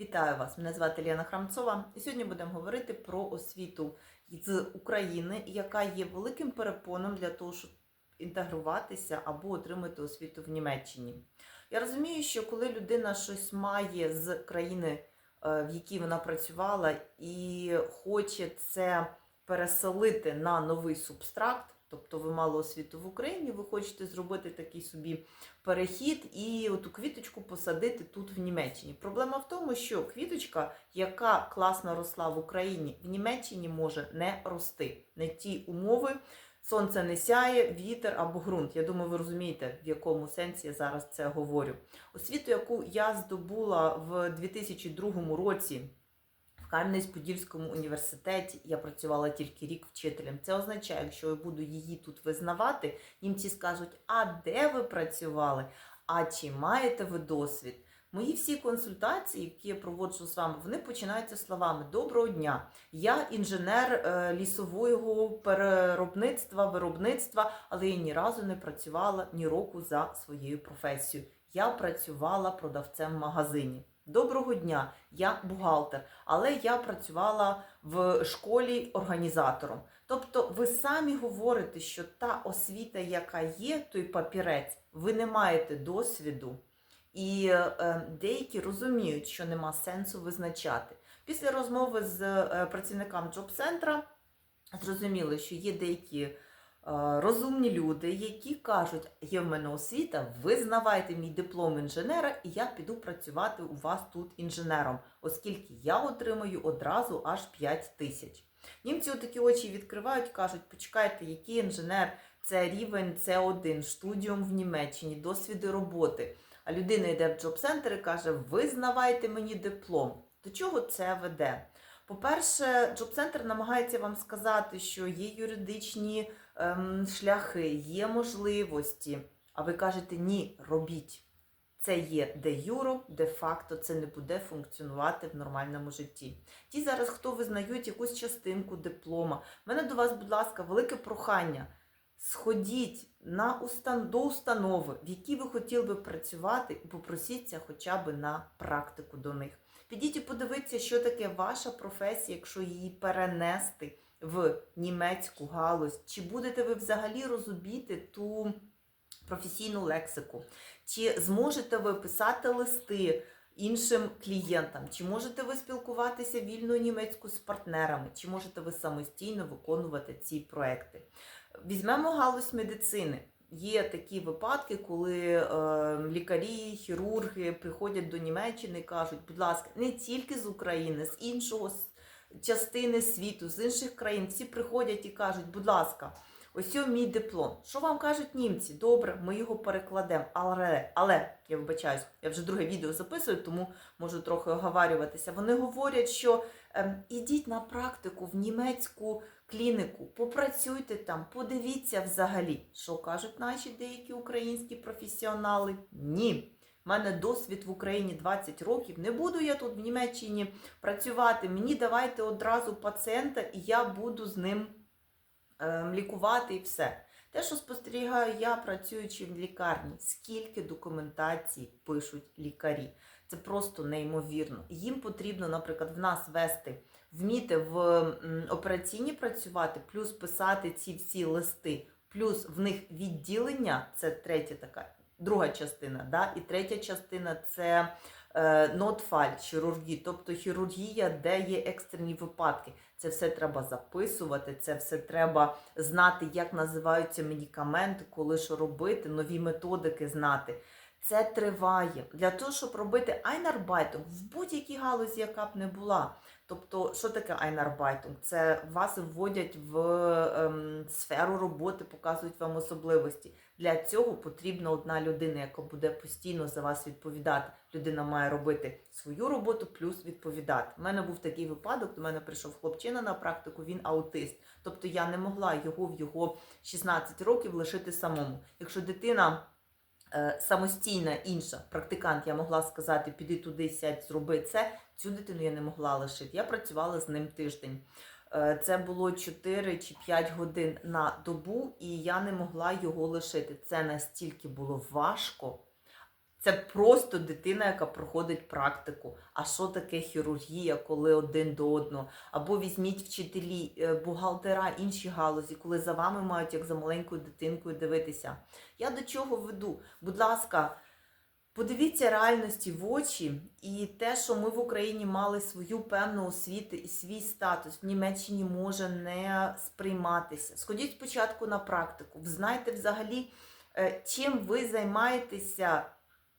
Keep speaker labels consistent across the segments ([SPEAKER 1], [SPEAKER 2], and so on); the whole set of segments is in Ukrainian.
[SPEAKER 1] Вітаю вас! Мене звати Ліана Храмцова, і сьогодні будемо говорити про освіту з України, яка є великим перепоном для того, щоб інтегруватися або отримати освіту в Німеччині. Я розумію, що коли людина щось має з країни, е, в якій вона працювала, і хоче це переселити на новий субстракт, тобто ви мали освіту в Україні, ви хочете зробити такий собі перехід і оту квіточку посадити тут в Німеччині. Проблема в тому, що квіточка, яка класно росла в Україні, в Німеччині може не рости. Не ті умови, сонце не сяє, вітер або ґрунт. Я думаю, ви розумієте, в якому сенсі я зараз це говорю. Освіту, яку я здобула в 2002 році. Кам'янець-Подільському університеті я працювала тільки рік вчителем. Це означає, якщо я буду її тут визнавати, німці скажуть, а де ви працювали? А чи маєте ви досвід? Мої всі консультації, які я проводжу з вами, вони починаються словами Доброго дня! Я інженер е, лісового переробництва, виробництва, але я ні разу не працювала ні року за своєю професією. Я працювала продавцем в магазині. Доброго дня, я бухгалтер, але я працювала в школі організатором. Тобто, ви самі говорите, що та освіта, яка є, той папірець, ви не маєте досвіду, і е, деякі розуміють, що нема сенсу визначати. Після розмови з е, працівниками джоб-центра зрозуміли, що є деякі розумні люди, які кажуть, є в мене освіта, визнавайте мій диплом інженера, і я піду працювати у вас тут інженером, оскільки я отримаю одразу аж 5 тисяч. Німці такі очі відкривають, кажуть, почекайте, який інженер, це рівень С1, студіум в Німеччині, досвіди роботи. А людина йде в джоб-центр і каже, визнавайте мені диплом. До чого це веде? По-перше, джоб-центр намагається вам сказати, що є юридичні шляхи, є можливості. А ви кажете, ні, робіть. Це є де юро, де факто це не буде функціонувати в нормальному житті. Ті зараз, хто визнають якусь частинку диплома, в мене до вас, будь ласка, велике прохання. Сходіть на устан... до установи, в якій ви хотіли би працювати, і попросіться хоча б на практику до них. Підіть і подивіться, що таке ваша професія, якщо її перенести в німецьку галузь. Чи будете ви взагалі розуміти ту професійну лексику? Чи зможете ви писати листи іншим клієнтам? Чи можете ви спілкуватися вільною німецькою з партнерами? Чи можете ви самостійно виконувати ці проекти? Візьмемо галузь медицини. Є такі випадки, коли е, лікарі, хірурги приходять до Німеччини і кажуть, будь ласка, не тільки з України, з іншого частини світу, з інших країн, всі приходять і кажуть, будь ласка, ось мій диплом. Що вам кажуть німці? Добре, ми його перекладемо. Але, але я вибачаюсь, я вже друге відео записую, тому можу трохи оговарюватися. Вони говорять, що ем, ідіть на практику в німецьку клініку, попрацюйте там, подивіться взагалі, що кажуть наші деякі українські професіонали. Ні. У мене досвід в Україні 20 років. Не буду я тут в Німеччині працювати. Мені давайте одразу пацієнта, і я буду з ним ем, лікувати і все. Те, що спостерігаю я, працюючи в лікарні, скільки документації пишуть лікарі. Це просто неймовірно. Їм потрібно, наприклад, в нас вести, вміти в операційні працювати, плюс писати ці всі листи, плюс в них відділення це третя така, друга частина. Да? І третя частина це е, нотфаль хірургії, тобто хірургія, де є екстрені випадки. Це все треба записувати, це все треба знати, як називаються медикаменти, коли що робити, нові методики знати. Це триває для того, щоб робити айнарбайтинг в будь-якій галузі, яка б не була. Тобто, що таке айнарбайтинг? Це вас вводять в ем, сферу роботи, показують вам особливості. Для цього потрібна одна людина, яка буде постійно за вас відповідати. Людина має робити свою роботу, плюс відповідати. У мене був такий випадок. До мене прийшов хлопчина на практику, він аутист. Тобто я не могла його в його 16 років лишити самому. Якщо дитина самостійна інша практикант, я могла сказати, піди туди, сядь, зроби це. Цю дитину я не могла лишити. Я працювала з ним тиждень. Е, Це було 4 чи 5 годин на добу, і я не могла його лишити. Це настільки було важко. Це просто дитина, яка проходить практику. А що таке хірургія, коли один до одного? Або візьміть вчителі, е, бухгалтера, інші галузі, коли за вами мають як за маленькою дитинкою дивитися. Я до чого веду? Будь ласка, подивіться реальності в очі, і те, що ми в Україні мали свою певну освіту і свій статус, в Німеччині може не сприйматися. Сходіть спочатку на практику, взнайте взагалі, е, чим ви займаєтеся.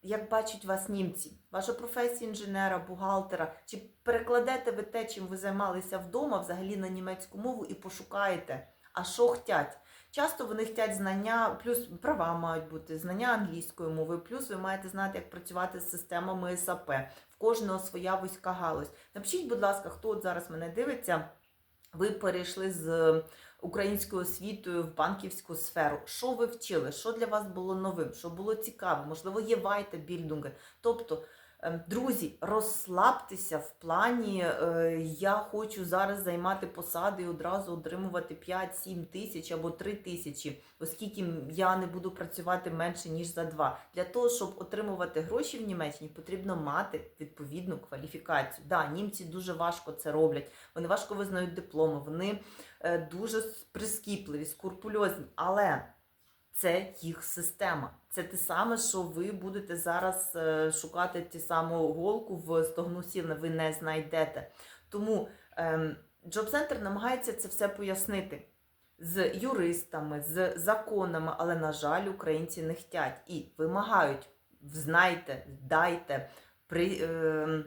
[SPEAKER 1] Як бачать вас німці, ваша професія інженера, бухгалтера, чи перекладете ви те, чим ви займалися вдома, взагалі на німецьку мову і пошукаєте, а що хотять. Часто вони хочуть знання, плюс права мають бути, знання англійської мови, плюс ви маєте знати, як працювати з системами САП. В кожного своя вузька галузь. Напишіть, будь ласка, хто от зараз мене дивиться, ви перейшли з українською освітою в банківську сферу. Що ви вчили? Що для вас було новим? Що було цікаво? Можливо, є вайта більдунги. Тобто, друзі, розслабтеся в плані, е, я хочу зараз займати посади і одразу отримувати 5-7 тисяч або 3 тисячі, оскільки я не буду працювати менше, ніж за 2. Для того, щоб отримувати гроші в Німеччині, потрібно мати відповідну кваліфікацію. Да, німці дуже важко це роблять, вони важко визнають дипломи, вони е, дуже прискіпливі, скрупульозні, але це їх система. Це те саме, що ви будете зараз е, шукати ті саму голку в стогну сіна, ви не знайдете. Тому ем, Job намагається це все пояснити з юристами, з законами, але, на жаль, українці не хотять і вимагають, знайте, дайте. При, ем,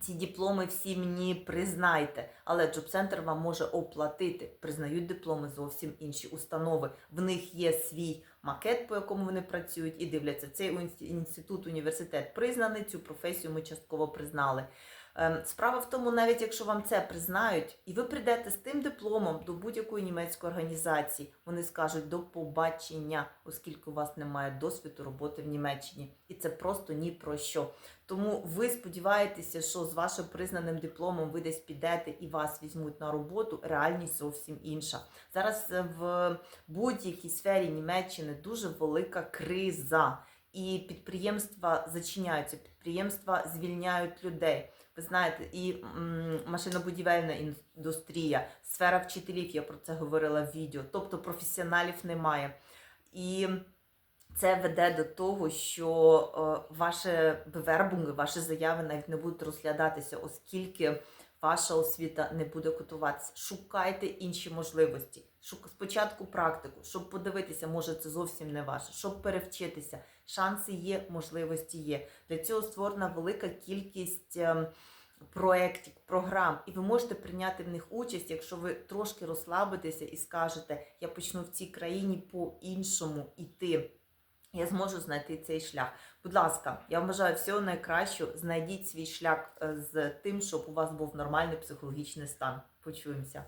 [SPEAKER 1] ці дипломи всі мені признайте, але Джоб-центр вам може оплатити. Признають дипломи зовсім інші установи. В них є свій макет, по якому вони працюють, і дивляться, цей інститут, університет признаний, цю професію ми частково признали. Ем, Справа в тому, навіть якщо вам це признають, і ви прийдете з тим дипломом до будь-якої німецької організації, вони скажуть до побачення, оскільки у вас немає досвіду роботи в Німеччині. І це просто ні про що. Тому ви сподіваєтеся, що з вашим признаним дипломом ви десь підете і вас візьмуть на роботу. Реальність зовсім інша. Зараз е, в будь-якій сфері Німеччини дуже велика криза. І підприємства зачиняються, підприємства звільняють людей. Ви знаєте, і машинобудівельна індустрія, сфера вчителів, я про це говорила в відео. Тобто професіоналів немає. І це веде до того, що е, ваше бевербунги, ваші заяви навіть не будуть розглядатися, оскільки ваша освіта не буде котуватися. Шукайте інші можливості. Спочатку практику, щоб подивитися, може це зовсім не ваше, щоб перевчитися. Шанси є, можливості є. Для цього створена велика кількість. ем, Проєктів, програм, і ви можете прийняти в них участь, якщо ви трошки розслабитеся і скажете, я почну в цій країні по-іншому іти. Я зможу знайти цей шлях. Будь ласка, я вам бажаю всього найкращого. Знайдіть свій шлях е, з тим, щоб у вас був нормальний психологічний стан. Почуємося.